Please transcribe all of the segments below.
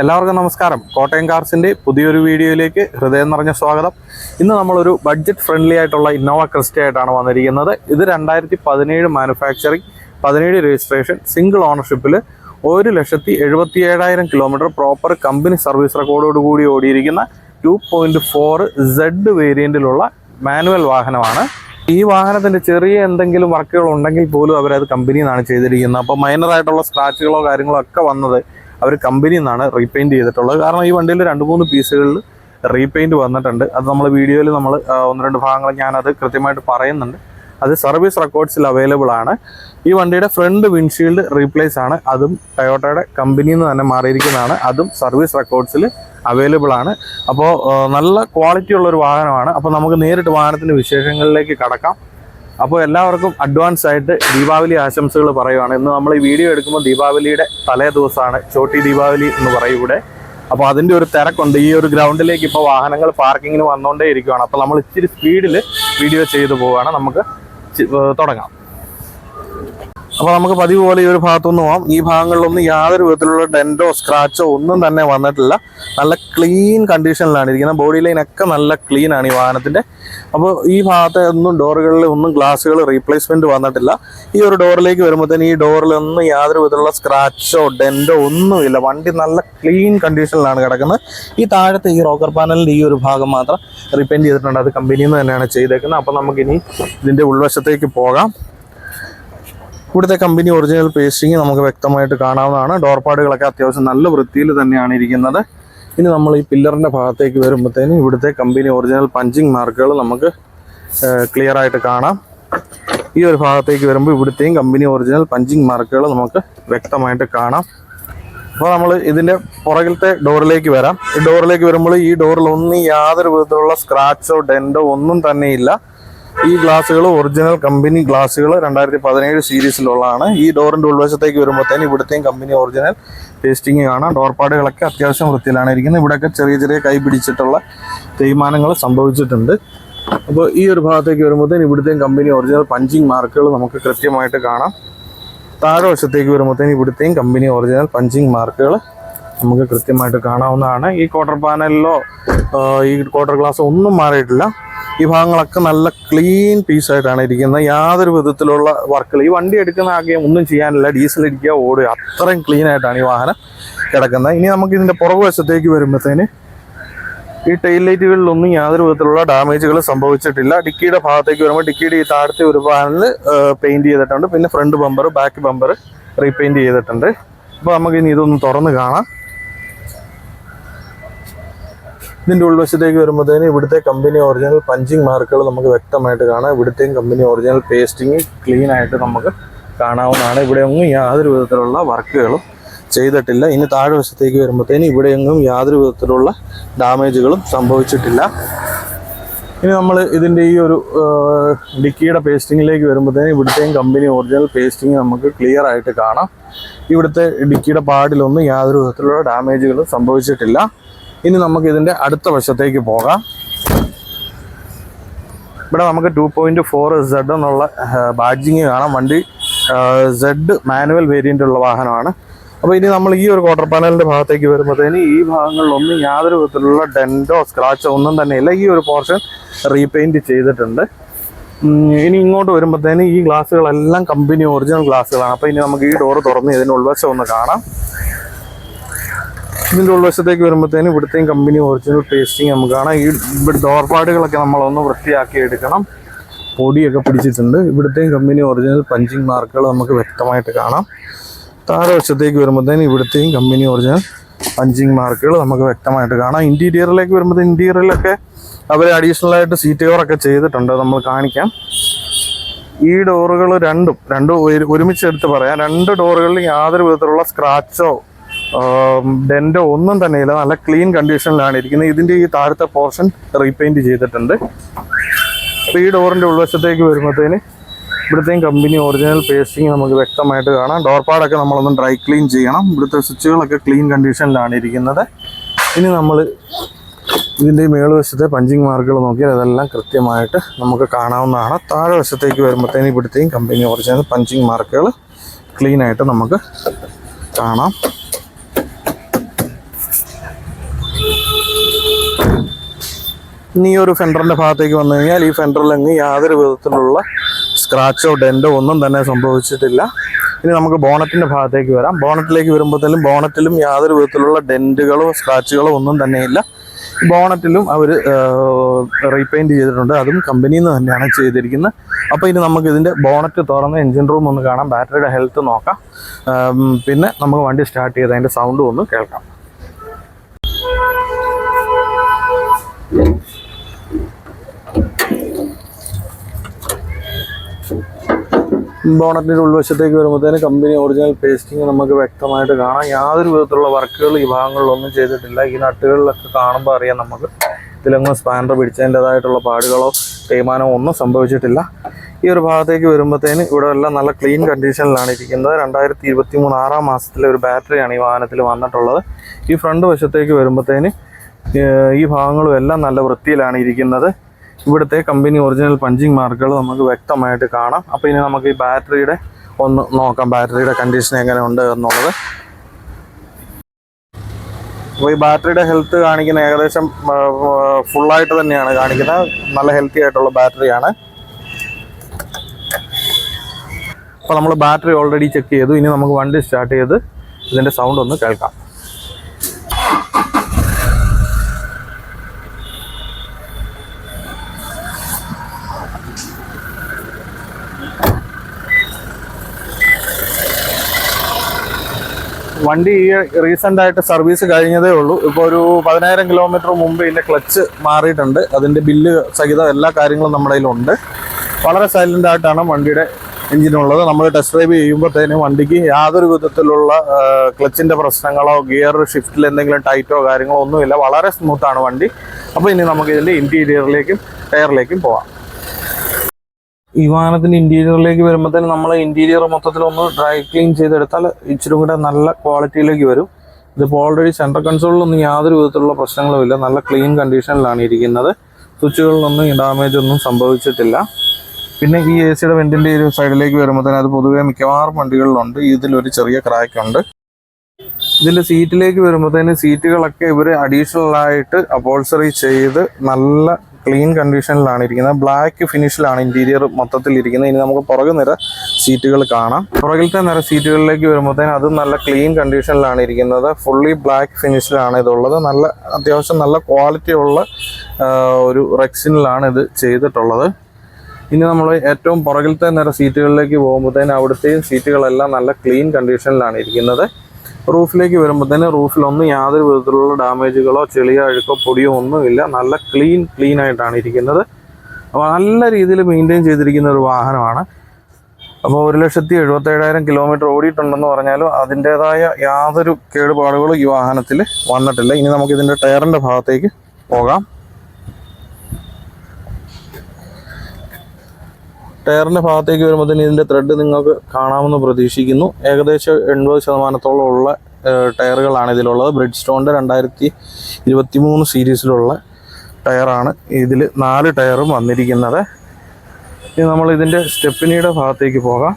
എല്ലാവർക്കും നമസ്കാരം. കോട്ടയം കാർസിന്റെ പുതിയൊരു വീഡിയോയിലേക്ക് ഹൃദയം നിറഞ്ഞ സ്വാഗതം. ഇന്ന് നമ്മളൊരു ബഡ്ജറ്റ് ഫ്രണ്ട്ലി ആയിട്ടുള്ള ഇന്നോവ ക്രിസ്റ്റ ആയിട്ടാണ് വന്നിരിക്കുന്നത്. ഇത് രണ്ടായിരത്തി പതിനേഴ് മാനുഫാക്ചറിങ് പതിനേഴ് രജിസ്ട്രേഷൻ സിംഗിൾ ഓണർഷിപ്പിൽ ഒരു ലക്ഷത്തി എഴുപത്തി ഏഴായിരം കിലോമീറ്റർ പ്രോപ്പർ കമ്പനി സർവീസ് റെക്കോർഡോട് കൂടി ഓടിയിരിക്കുന്ന ടു പോയിന്റ് ഫോർ സെഡ് വേരിയന്റിലുള്ള മാനുവൽ വാഹനമാണ്. ഈ വാഹനത്തിന്റെ ചെറിയ എന്തെങ്കിലും വർക്കുകൾ ഉണ്ടെങ്കിൽ പോലും അവരത് കമ്പനിയിൽ നിന്നാണ് ചെയ്തിരിക്കുന്നത്. അപ്പോൾ മൈനറായിട്ടുള്ള സ്ക്രാച്ചുകളോ കാര്യങ്ങളോ ഒക്കെ വന്നത് അവർ കമ്പനിയിൽ നിന്നാണ് റീപെയിന്റ് ചെയ്തിട്ടുള്ളത്. കാരണം ഈ വണ്ടിയിൽ രണ്ട് മൂന്ന് പീസുകളിൽ റീപെയിന്റ് വന്നിട്ടുണ്ട്. അത് നമ്മൾ വീഡിയോയിൽ നമ്മൾ ഒന്ന് രണ്ട് ഭാഗങ്ങൾ ഞാനത് കൃത്യമായിട്ട് പറയുന്നുണ്ട്. അത് സർവീസ് റെക്കോർഡ്സിൽ അവൈലബിൾ ആണ്. ഈ വണ്ടിയുടെ ഫ്രണ്ട് വിൻഷീൽഡ് റീപ്ലേസ് ആണ്. അതും ടയോട്ടയുടെ കമ്പനിയിൽ നിന്ന് തന്നെ മാറിയിരിക്കുന്നതാണ്. അതും സർവീസ് റെക്കോർഡ്സിൽ അവൈലബിൾ ആണ്. അപ്പോൾ നല്ല ക്വാളിറ്റി ഉള്ള ഒരു വാഹനമാണ്. അപ്പോൾ നമുക്ക് നേരിട്ട് വാഹനത്തിന്റെ വിശേഷങ്ങളിലേക്ക് കടക്കാം. അപ്പോൾ എല്ലാവർക്കും അഡ്വാൻസ് ആയിട്ട് ദീപാവലി ആശംസകൾ പറയുവാണ്. ഇന്ന് നമ്മൾ ഈ വീഡിയോ എടുക്കുമ്പോൾ ദീപാവലിയുടെ തലേ ദിവസമാണ്. ചോട്ടി ദീപാവലി എന്ന് പറയും ഇവിടെ. അപ്പോൾ അതിന്റെ ഒരു തിരക്കുണ്ട്. ഈ ഒരു ഗ്രൗണ്ടിലേക്ക് ഇപ്പോൾ വാഹനങ്ങൾ പാർക്കിങ്ങിന് വന്നുകൊണ്ടേ ഇരിക്കുവാണ്. അപ്പോൾ നമ്മൾ ഇച്ചിരി സ്പീഡിൽ വീഡിയോ ചെയ്തു പോവുകയാണ്. നമുക്ക് തുടങ്ങാം. അപ്പോൾ നമുക്ക് പതിവ് പോലെ ഈ ഒരു ഭാഗത്തുനിന്ന് പോകാം ഈ ഭാഗങ്ങളിലൊന്നും യാതൊരു വിധത്തിലുള്ള ഡെന്റോ സ്ക്രാച്ചോ ഒന്നും തന്നെ വന്നിട്ടില്ല. നല്ല ക്ലീൻ കണ്ടീഷനിലാണ് ഇരിക്കുന്നത്. ബോഡി ലൈൻ ഒക്കെ നല്ല ക്ലീൻ ആണ് ഈ വാഹനത്തിന്റെ. അപ്പോൾ ഈ ഭാഗത്തെ ഒന്നും ഡോറുകളിൽ ഒന്നും ഗ്ലാസ്സുകൾ റീപ്ലേസ്മെന്റ് വന്നിട്ടില്ല. ഈ ഒരു ഡോറിലേക്ക് വരുമ്പോഴത്തേന് ഈ ഡോറിലൊന്നും യാതൊരു വിധത്തിലുള്ള സ്ക്രാച്ചോ ഡെന്റോ ഒന്നുമില്ല. വണ്ടി നല്ല ക്ലീൻ കണ്ടീഷനിലാണ് കിടക്കുന്നത്. ഈ താഴത്തെ ഈ റോക്കർ പാനലിന്റെ ഈ ഒരു ഭാഗം മാത്രം റിപ്പയർ ചെയ്തിട്ടുണ്ട്. അത് കമ്പനിയിൽ നിന്ന് തന്നെയാണ് ചെയ്തേക്കുന്നത്. അപ്പോൾ നമുക്കിനി ഇതിന്റെ ഉൾവശത്തേക്ക് പോകാം. ഇവിടുത്തെ കമ്പനി ഒറിജിനൽ പേസ്റ്റിംഗ് നമുക്ക് വ്യക്തമായിട്ട് കാണാവുന്നതാണ്. ഡോർപാടുകളൊക്കെ അത്യാവശ്യം നല്ല വൃത്തിയിൽ തന്നെയാണ് ഇരിക്കുന്നത്. ഇനി നമ്മൾ ഈ പില്ലറിന്റെ ഭാഗത്തേക്ക് വരുമ്പോഴത്തേനും ഇവിടുത്തെ കമ്പനി ഒറിജിനൽ പഞ്ചിങ് മാർക്കുകൾ നമുക്ക് ക്ലിയർ ആയിട്ട് കാണാം. ഈ ഒരു ഭാഗത്തേക്ക് വരുമ്പോൾ ഇവിടുത്തെയും കമ്പനി ഒറിജിനൽ പഞ്ചിങ് മാർക്കുകൾ നമുക്ക് വ്യക്തമായിട്ട് കാണാം. അപ്പോൾ നമ്മൾ ഇതിന്റെ പുറകിലത്തെ ഡോറിലേക്ക് വരാം. ഈ ഡോറിലേക്ക് വരുമ്പോൾ ഈ ഡോറിൽ ഒന്നും യാതൊരു വിധത്തിലുള്ള സ്ക്രാച്ചോ ഡെന്റോ ഒന്നും തന്നെയില്ല ഈ ഗ്ലാസ്സുകൾ ഒറിജിനൽ കമ്പനി ഗ്ലാസ്സുകൾ രണ്ടായിരത്തി പതിനേഴ് സീരീസിലുള്ളതാണ് ഈ ഡോറിന്റെ ഉൾവശത്തേക്ക് വരുമ്പോഴത്തേന് ഇവിടുത്തെയും കമ്പനി ഒറിജിനൽ ടേസ്റ്റിംഗ് കാണാം. ഡോർപാടുകളൊക്കെ അത്യാവശ്യം വൃത്തിയിലാണ് ഇരിക്കുന്നത്. ഇവിടെയൊക്കെ ചെറിയ ചെറിയ കൈ പിടിച്ചിട്ടുള്ള തേയ്മാനങ്ങൾ സംഭവിച്ചിട്ടുണ്ട്. അപ്പോൾ ഈ ഒരു ഭാഗത്തേക്ക് വരുമ്പോഴത്തേന് ഇവിടുത്തെയും കമ്പനി ഒറിജിനൽ പഞ്ചിങ് മാർക്കുകൾ നമുക്ക് കൃത്യമായിട്ട് കാണാം. താഴെ വശത്തേക്ക് വരുമ്പോഴത്തേന് ഇവിടുത്തെയും കമ്പനി ഒറിജിനൽ പഞ്ചിങ് മാർക്കുകൾ നമുക്ക് കൃത്യമായിട്ട് കാണാവുന്നതാണ്. ഈ ക്വാർട്ടർ പാനലിലോ ഈ ക്വാർട്ടർ ഗ്ലാസ് ഒന്നും മാറിയിട്ടില്ല. ഈ ഭാഗങ്ങളൊക്കെ നല്ല ക്ലീൻ പീസായിട്ടാണ് ഇരിക്കുന്നത്. യാതൊരു വിധത്തിലുള്ള വർക്കുകൾ ഈ വണ്ടി എടുക്കുന്ന ആകെ ഒന്നും ചെയ്യാനില്ല. ഡീസൽ ഇരിക്കുക ഓടുക അത്രയും ക്ലീൻ ആയിട്ടാണ് ഈ വാഹനം കിടക്കുന്നത്. ഇനി നമുക്ക് ഇതിന്റെ പുറകു വശത്തേക്ക് വരുമ്പോഴത്തേന് ഈ ടൈൽ ലൈറ്റുകളിലൊന്നും യാതൊരു വിധത്തിലുള്ള ഡാമേജുകൾ സംഭവിച്ചിട്ടില്ല. ഡിക്കിയുടെ ഭാഗത്തേക്ക് വരുമ്പോൾ ഡിക്കിയുടെ ഈ താഴത്തെ ഒരു പാനൽ പെയിന്റ് ചെയ്തിട്ടുണ്ട്. പിന്നെ front bumper back bumper repaint ചെയ്തിട്ടുണ്ട്. അപ്പോൾ നമുക്ക് ഇനി ഇതൊന്ന് തുറന്ന് കാണാം. ഇതിന്റെ ഉൾവശത്തേക്ക് വരുമ്പോഴത്തേന് ഇവിടുത്തെ കമ്പനി ഒറിജിനൽ പഞ്ചിങ് മാർക്കുകൾ നമുക്ക് വ്യക്തമായിട്ട് കാണാം. ഇവിടുത്തെയും കമ്പനി ഒറിജിനൽ പേസ്റ്റിങ് ക്ലീൻ ആയിട്ട് നമുക്ക് കാണാവുന്നതാണ്. ഇവിടെ ഒന്നും യാതൊരു വിധത്തിലുള്ള വർക്കുകളും ചെയ്തിട്ടില്ല. ഇനി താഴെ വശത്തേക്ക് വരുമ്പോഴത്തേന് ഇവിടെയെങ്ങും യാതൊരു വിധത്തിലുള്ള ഡാമേജുകളും സംഭവിച്ചിട്ടില്ല. ഇനി നമ്മൾ ഇതിന്റെ ഈ ഒരു ഡിക്കിയുടെ പേസ്റ്റിങ്ങിലേക്ക് വരുമ്പോഴത്തേന് ഇവിടുത്തെയും കമ്പനി ഒറിജിനൽ പേസ്റ്റിംഗ് നമുക്ക് ക്ലിയർ ആയിട്ട് കാണാം. ഇവിടുത്തെ ഡിക്കിയുടെ പാടിലൊന്നും യാതൊരു വിധത്തിലുള്ള ഡാമേജുകളും സംഭവിച്ചിട്ടില്ല. ഇനി നമുക്ക് ഇതിന്റെ അടുത്ത വശത്തേക്ക് പോകാം. ഇവിടെ നമുക്ക് ടു പോയിന്റ് ഫോർ സെഡ് എന്നുള്ള ബാഡ്ജിങ് കാണാം. വണ്ടി സെഡ് മാനുവൽ വേരിയന്റ് ഉള്ള വാഹനമാണ്. അപ്പോൾ ഇനി നമ്മൾ ഈ ഒരു ക്വാർട്ടർ പാനലിന്റെ ഭാഗത്തേക്ക് വരുമ്പോഴത്തേന് ഈ ഭാഗങ്ങളിലൊന്നും യാതൊരു വിധത്തിലുള്ള ഡെന്റോ സ്ക്രാച്ചോ ഒന്നും തന്നെ ഇല്ല ഈ ഒരു പോർഷൻ റീപെയിന്റ് ചെയ്തിട്ടുണ്ട്. ഇനി ഇങ്ങോട്ട് വരുമ്പോഴത്തേന് ഈ ഗ്ലാസ്സുകളെല്ലാം കമ്പനി ഒറിജിനൽ ഗ്ലാസ്സുകളാണ് അപ്പോൾ ഇനി നമുക്ക് ഈ ഡോറ് തുറന്ന് ഇതിന് ഉൾവശം ഒന്ന് കാണാം. ഇതിന്റെ ഉൾവശത്തേക്ക് വരുമ്പോഴത്തേനും ഇവിടുത്തെയും കമ്പനി ഒറിജിനൽ ടേസ്റ്റിങ് നമുക്ക് കാണാം. ഈ ഇവിടെ ഡോർപാടുകളൊക്കെ നമ്മളൊന്ന് വൃത്തിയാക്കി എടുക്കണം. പൊടിയൊക്കെ പിടിച്ചിട്ടുണ്ട്. ഇവിടുത്തെയും കമ്പനി ഒറിജിനൽ പഞ്ചിങ് മാർക്കുകൾ നമുക്ക് വ്യക്തമായിട്ട് കാണാം. താഴെ വശത്തേക്ക് വരുമ്പോഴത്തേനും ഇവിടുത്തെയും കമ്പനി ഒറിജിനൽ പഞ്ചിങ് മാർക്കുകൾ നമുക്ക് വ്യക്തമായിട്ട് കാണാം. ഇന്റീരിയറിലേക്ക് വരുമ്പോൾ ഇന്റീരിയറിലൊക്കെ അവർ അഡീഷണൽ ആയിട്ട് സീറ്റ് കവറൊക്കെ ചെയ്തിട്ടുണ്ട്. നമ്മൾ കാണിക്കാം. ഈ ഡോറുകൾ രണ്ടും രണ്ടും ഒരുമിച്ച് എടുത്ത് പറയാം. രണ്ട് ഡോറുകളിൽ യാതൊരു വിധത്തിലുള്ള സ്ക്രാച്ചോ ഡെന്റോ ഒന്നും തന്നെ ഇല്ല നല്ല ക്ലീൻ കണ്ടീഷനിലാണ് ഇരിക്കുന്നത്. ഇതിന്റെ ഈ താഴത്തെ പോർഷൻ റീപെയിന്റ് ചെയ്തിട്ടുണ്ട്. ഈ ഡോറിന്റെ ഉൾവശത്തേക്ക് വരുമ്പോഴത്തേന് ഇവിടുത്തെയും കമ്പനി ഒറിജിനൽ പേസ്റ്റിംഗ് നമുക്ക് വ്യക്തമായിട്ട് കാണാം. ഡോർ ഡോർപാടൊക്കെ നമ്മളൊന്ന് ഡ്രൈ ക്ലീൻ ചെയ്യണം. ഇവിടുത്തെ സ്വിച്ചുകളൊക്കെ ക്ലീൻ കണ്ടീഷനിലാണ് ഇരിക്കുന്നത്. ഇനി നമ്മൾ ഇതിന്റെ മേളുവശത്തെ പഞ്ചിങ് മാർക്കുകൾ നോക്കിയാൽ അതെല്ലാം കൃത്യമായിട്ട് നമുക്ക് കാണാവുന്നതാണ്. താഴെ വശത്തേക്ക് വരുമ്പോഴത്തേന് ഇവിടുത്തെയും കമ്പനി ഒറിജിനൽ പഞ്ചിങ് മാർക്കുകൾ ക്ലീനായിട്ട് നമുക്ക് കാണാം. ഇനി ഒരു ഫെൻഡറിന്റെ ഭാഗത്തേക്ക് വന്നു കഴിഞ്ഞാൽ ഈ ഫെൻഡറിൽ അങ്ങ് യാതൊരു വിധത്തിലുള്ള സ്ക്രാച്ചോ ഡെന്റോ ഒന്നും തന്നെ സംഭവിച്ചിട്ടില്ല. ഇനി നമുക്ക് ബോണറ്റിന്റെ ഭാഗത്തേക്ക് വരാം. ബോണറ്റിലേക്ക് വരുമ്പോഴത്തേലും ബോണറ്റിലും യാതൊരു വിധത്തിലുള്ള ഡെന്റുകളോ സ്ക്രാച്ചുകളോ ഒന്നും തന്നെയില്ല ബോണറ്റിലും അവർ റീപെയിന്റ് ചെയ്തിട്ടുണ്ട്. അതും കമ്പനിയിൽ നിന്ന് തന്നെയാണ് ചെയ്തിരിക്കുന്നത്. അപ്പോൾ ഇനി നമുക്ക് ഇതിന്റെ ബോണറ്റ് തുറന്ന് എൻജിൻ റൂം ഒന്ന് കാണാം. ബാറ്ററിയുടെ ഹെൽത്ത് നോക്കാം. പിന്നെ നമുക്ക് വണ്ടി സ്റ്റാർട്ട് ചെയ്ത് അതിന്റെ സൗണ്ടും ഒന്ന് കേൾക്കാം. ബോണറ്റിന്റെ ഉൾവശത്തേക്ക് വരുമ്പോഴത്തേന് കമ്പനി ഒറിജിനൽ പേസ്റ്റിംഗ് നമുക്ക് വ്യക്തമായിട്ട് കാണാം. യാതൊരു വിധത്തിലുള്ള വർക്കുകൾ ഈ ഭാഗങ്ങളിലൊന്നും ചെയ്തിട്ടില്ല. ഈ നട്ടുകളിലൊക്കെ കാണുമ്പോൾ അറിയാം നമുക്ക്. ഇതിലൊന്നും സ്പാനർ പിടിച്ചതിന്റെതായിട്ടുള്ള പാടുകളോ തേയ്മാനമോ ഒന്നും സംഭവിച്ചിട്ടില്ല. ഈ ഒരു ഭാഗത്തേക്ക് വരുമ്പോഴത്തേന് ഇവിടെ എല്ലാം നല്ല ക്ലീൻ കണ്ടീഷനിലാണ് ഇരിക്കുന്നത്. രണ്ടായിരത്തി ഇരുപത്തി മൂന്ന് ആറാം മാസത്തിലെ ഒരു ബാറ്ററിയാണ് ഈ വാഹനത്തിൽ വന്നിട്ടുള്ളത്. ഈ ഫ്രണ്ട് വശത്തേക്ക് വരുമ്പോഴത്തേന് ഈ ഭാഗങ്ങളും എല്ലാം നല്ല വൃത്തിയിലാണ് ഇരിക്കുന്നത്. ഇവിടുത്തെ കമ്പനി ഒറിജിനൽ പഞ്ചിങ് മാർക്കുകൾ നമുക്ക് വ്യക്തമായിട്ട് കാണാം. അപ്പോൾ ഇനി നമുക്ക് ഈ ബാറ്ററിയുടെ ഒന്ന് നോക്കാം. ബാറ്ററിയുടെ കണ്ടീഷൻ എങ്ങനെ ഉണ്ട് എന്നുള്ളത്. അപ്പോൾ ഈ ബാറ്ററിയുടെ ഹെൽത്ത് കാണിക്കുന്ന ഏകദേശം ഫുള്ളായിട്ട് തന്നെയാണ് കാണിക്കുന്നത്. നല്ല ഹെൽത്തി ആയിട്ടുള്ള ബാറ്ററിയാണ് അപ്പോൾ നമ്മൾ ബാറ്ററി ഓൾറെഡി ചെക്ക് ചെയ്തു. ഇനി നമുക്ക് വണ്ടി സ്റ്റാർട്ട് ചെയ്ത് ഇതിന്റെ സൗണ്ട് ഒന്ന് കേൾക്കാം. വണ്ടി ഈ റീസെന്റ് ആയിട്ട് സർവീസ് കഴിഞ്ഞതേ ഉള്ളൂ. ഇപ്പോൾ ഒരു പതിനായിരം കിലോമീറ്റർ മുമ്പ് ഇതിന്റെ ക്ലച്ച് മാറിയിട്ടുണ്ട്. അതിന്റെ ബില്ല് സഹിതം എല്ലാ കാര്യങ്ങളും നമ്മുടെ കയ്യിലുണ്ട്. വളരെ സൈലന്റ് ആയിട്ടാണ് വണ്ടിയുടെ എഞ്ചിനുള്ളത് നമ്മൾ ടെസ്റ്റ് ഡ്രൈവ് ചെയ്യുമ്പോഴത്തേനും വണ്ടിക്ക് യാതൊരു വിധത്തിലുള്ള ക്ലച്ചിന്റെ പ്രശ്നങ്ങളോ ഗിയർ ഷിഫ്റ്റിൽ എന്തെങ്കിലും ടൈറ്റോ കാര്യങ്ങളോ ഒന്നുമില്ല. വളരെ സ്മൂത്താണ് വണ്ടി. അപ്പോൾ ഇനി നമുക്ക് ഇതിന്റെ ഇന്റീരിയറിലേക്കും ടയറിലേക്കും പോവാം. ഈ വാഹനത്തിന്റെ ഇന്റീരിയറിലേക്ക് തന്നെ നമ്മൾ ഇന്റീരിയർ മൊത്തത്തിൽ ഒന്ന് ഡ്രൈ ക്ലീൻ ചെയ്തെടുത്താൽ ഇച്ചിരി കൂടെ നല്ല ക്വാളിറ്റിയിലേക്ക് വരും. ഇതിപ്പോൾ ഓൾറെഡി സെൻട്രൽ കൺസോളിലൊന്നും യാതൊരു വിധത്തിലുള്ള പ്രശ്നങ്ങളും ഇല്ല. നല്ല ക്ലീൻ കണ്ടീഷനിലാണ് ഇരിക്കുന്നത്. സ്വിച്ചുകളിലൊന്നും ഡാമേജ് ഒന്നും സംഭവിച്ചിട്ടില്ല. പിന്നെ ഈ എ സിയുടെ വെന്റിന്റെ ഒരു സൈഡിലേക്ക് വരുമ്പോൾ തന്നെ അത് പൊതുവേ മിക്കവാറും വണ്ടികളിലുണ്ട്. ഇതിലൊരു ചെറിയ ക്രാക്ക് ഉണ്ട്. ഇതിന്റെ സീറ്റിലേക്ക് വരുമ്പോഴത്തേന് സീറ്റുകളൊക്കെ ഇവർ അഡീഷണൽ ആയിട്ട് അപ്പോൾസറി ചെയ്ത് നല്ല ക്ലീൻ കണ്ടീഷനിലാണ് ഇരിക്കുന്നത്. ബ്ലാക്ക് ഫിനിഷിലാണ് ഇന്റീരിയർ മൊത്തത്തിൽ ഇരിക്കുന്നത്. ഇനി നമുക്ക് പുറകു നിര സീറ്റുകൾ കാണാം. പുറകിലത്തെ നിര സീറ്റുകളിലേക്ക് വരുമ്പോഴത്തേന് അതും നല്ല ക്ലീൻ കണ്ടീഷനിലാണ് ഇരിക്കുന്നത്. ഫുള്ളി ബ്ലാക്ക് ഫിനിഷിലാണ് ഇതുള്ളത്. നല്ല അത്യാവശ്യം നല്ല ക്വാളിറ്റി ഉള്ള ഒരു റെക്സിനിലാണ് ഇത് ചെയ്തിട്ടുള്ളത്. ഇനി നമ്മൾ ഏറ്റവും പുറകിലത്തെ നിര സീറ്റുകളിലേക്ക് പോകുമ്പോഴത്തേന് അവിടുത്തെയും സീറ്റുകളെല്ലാം നല്ല ക്ലീൻ കണ്ടീഷനിലാണ് ഇരിക്കുന്നത്. റൂഫിലേക്ക് വരുമ്പോൾ തന്നെ റൂഫിലൊന്നും യാതൊരു വിധത്തിലുള്ള ഡാമേജുകളോ ചെളിയോ അഴുക്കോ പൊടിയോ ഒന്നുമില്ല. നല്ല ക്ലീൻ ക്ലീൻ ആയിട്ടാണ് ഇരിക്കുന്നത്. അപ്പോൾ നല്ല രീതിയിൽ മെയിന്റെയിൻ ചെയ്തിരിക്കുന്ന ഒരു വാഹനമാണ്. അപ്പോൾ ഒരു ലക്ഷത്തി എഴുപത്തേഴായിരം കിലോമീറ്റർ ഓടിയിട്ടുണ്ടെന്ന് പറഞ്ഞാലും അതിന്റേതായ യാതൊരു കേടുപാടുകളും ഈ വാഹനത്തിൽ വന്നിട്ടില്ല. ഇനി നമുക്ക് ഇതിന്റെ ടയറിന്റെ ഭാഗത്തേക്ക് പോകാം. ടയറിന്റെ ഭാഗത്തേക്ക് വരുമ്പോഴത്തേന് ഇതിന്റെ ത്രെഡ് നിങ്ങൾക്ക് കാണാമെന്ന് പ്രതീക്ഷിക്കുന്നു. ഏകദേശം എൺപത് ശതമാനത്തോളം ഉള്ള ടയറുകളാണ് ഇതിലുള്ളത്. ബ്രിഡ് സ്റ്റോണിന്റെ രണ്ടായിരത്തി ഇരുപത്തി മൂന്ന് സീരീസിലുള്ള ടയറാണ് ഇതിൽ നാല് ടയറും വന്നിരിക്കുന്നത്. ഇനി നമ്മൾ ഇതിന്റെ സ്റ്റെപ്പിനിയുടെ ഭാഗത്തേക്ക് പോകാം.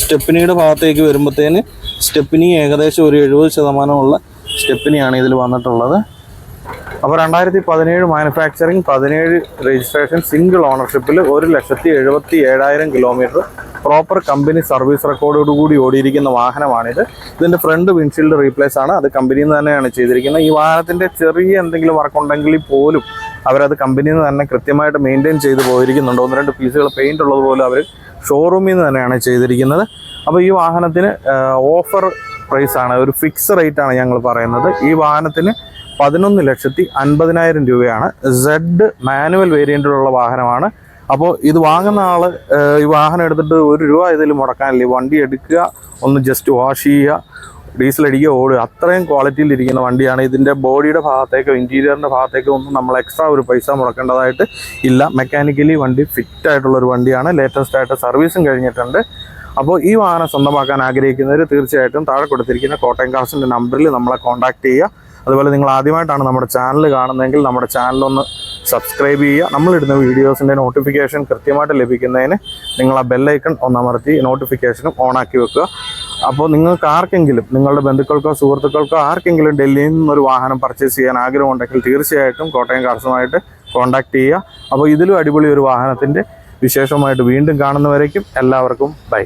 സ്റ്റെപ്പിനിയുടെ ഭാഗത്തേക്ക് വരുമ്പോഴത്തേന് സ്റ്റെപ്പിനി ഏകദേശം ഒരു എഴുപത് ശതമാനമുള്ള സ്റ്റെപ്പിനിയാണ് ഇതിൽ വന്നിട്ടുള്ളത്. അപ്പോൾ രണ്ടായിരത്തി പതിനേഴ് മാനുഫാക്ചറിങ് പതിനേഴ് രജിസ്ട്രേഷൻ സിംഗിൾ ഓണർഷിപ്പിൽ ഒരു ലക്ഷത്തി എഴുപത്തി ഏഴായിരം കിലോമീറ്റർ പ്രോപ്പർ കമ്പനി സർവീസ് റെക്കോർഡോടുകൂടി ഓടിയിരിക്കുന്ന വാഹനമാണിത്. ഇതിന്റെ ഫ്രണ്ട് വിൻഷീൽഡ് റീപ്ലേസ് ആണ്. അത് കമ്പനിയിൽ നിന്ന് തന്നെയാണ് ചെയ്തിരിക്കുന്നത്. ഈ വാഹനത്തിന്റെ ചെറിയ എന്തെങ്കിലും വർക്ക് ഉണ്ടെങ്കിൽ പോലും അവരത് കമ്പനിയിൽ നിന്ന് തന്നെ കൃത്യമായിട്ട് മെയിന്റെയിൻ ചെയ്ത് പോയിരിക്കുന്നുണ്ട്. ഒന്ന് രണ്ട് പീസുകൾ പെയിന്റ് ഉള്ളത് അവർ ഷോറൂമിൽ നിന്ന് തന്നെയാണ് ചെയ്തിരിക്കുന്നത്. അപ്പോൾ ഈ വാഹനത്തിന് ഓഫർ പ്രൈസാണ് ഒരു ഫിക്സ് റേറ്റ് ആണ് ഞങ്ങൾ പറയുന്നത്. ഈ വാഹനത്തിന് പതിനൊന്ന് ലക്ഷത്തി അൻപതിനായിരം രൂപയാണ്. സെഡ് മാനുവൽ വേരിയന്റിലുള്ള വാഹനമാണ്. അപ്പോൾ ഇത് വാങ്ങുന്ന ആൾ ഈ വാഹനം എടുത്തിട്ട് ഒരു രൂപ ഇതിൽ മുടക്കാനില്ല. വണ്ടി എടുക്കുക ഒന്ന് ജസ്റ്റ് വാഷ് ചെയ്യുക ഡീസൽ അടിക്കുക ഓടുക. അത്രയും ക്വാളിറ്റിയിൽ ഇരിക്കുന്ന വണ്ടിയാണ്. ഇതിന്റെ ബോഡിയുടെ ഭാഗത്തേക്കോ ഇന്റീരിയറിന്റെ ഭാഗത്തേക്കോ ഒന്നും നമ്മൾ എക്സ്ട്രാ ഒരു പൈസ മുടക്കേണ്ടതായിട്ട് ഇല്ല. മെക്കാനിക്കലി വണ്ടി ഫിറ്റ് ആയിട്ടുള്ള ഒരു വണ്ടിയാണ്. ലേറ്റസ്റ്റ് ആയിട്ട് സർവീസും കഴിഞ്ഞിട്ടുണ്ട്. അപ്പോൾ ഈ വാഹനം സ്വന്തമാക്കാൻ ആഗ്രഹിക്കുന്നവർ തീർച്ചയായിട്ടും താഴെ കൊടുത്തിരിക്കുന്ന കോട്ടയം കാസിന്റെ നമ്പറിൽ നമ്മളെ കോൺടാക്ട് ചെയ്യുക. അതുപോലെ നിങ്ങൾ ആദ്യമായിട്ടാണ് നമ്മുടെ ചാനൽ കാണുന്നതെങ്കിൽ നമ്മുടെ ചാനലൊന്ന് സബ്സ്ക്രൈബ് ചെയ്യുക. നമ്മളിടുന്ന വീഡിയോസിന്റെ നോട്ടിഫിക്കേഷൻ കൃത്യമായിട്ട് ലഭിക്കുന്നതിന് നിങ്ങൾ ആ ബെല്ലൈക്കൺ ഒന്നമർത്തി നോട്ടിഫിക്കേഷനും ഓണാക്കി വെക്കുക. അപ്പോൾ നിങ്ങൾക്ക് ആർക്കെങ്കിലും നിങ്ങളുടെ ബന്ധുക്കൾക്കോ സുഹൃത്തുക്കൾക്കോ ആർക്കെങ്കിലും ഡൽഹിയിൽ നിന്നൊരു വാഹനം പർച്ചേസ് ചെയ്യാൻ ആഗ്രഹമുണ്ടെങ്കിൽ തീർച്ചയായിട്ടും കോട്ടയം കാർസുമായിട്ട് കോൺടാക്റ്റ് ചെയ്യുക. അപ്പോൾ ഇതിലും അടിപൊളി ഒരു വാഹനത്തിന്റെ വിശേഷമായിട്ട് വീണ്ടും കാണുന്നവരേക്കും എല്ലാവർക്കും ബൈ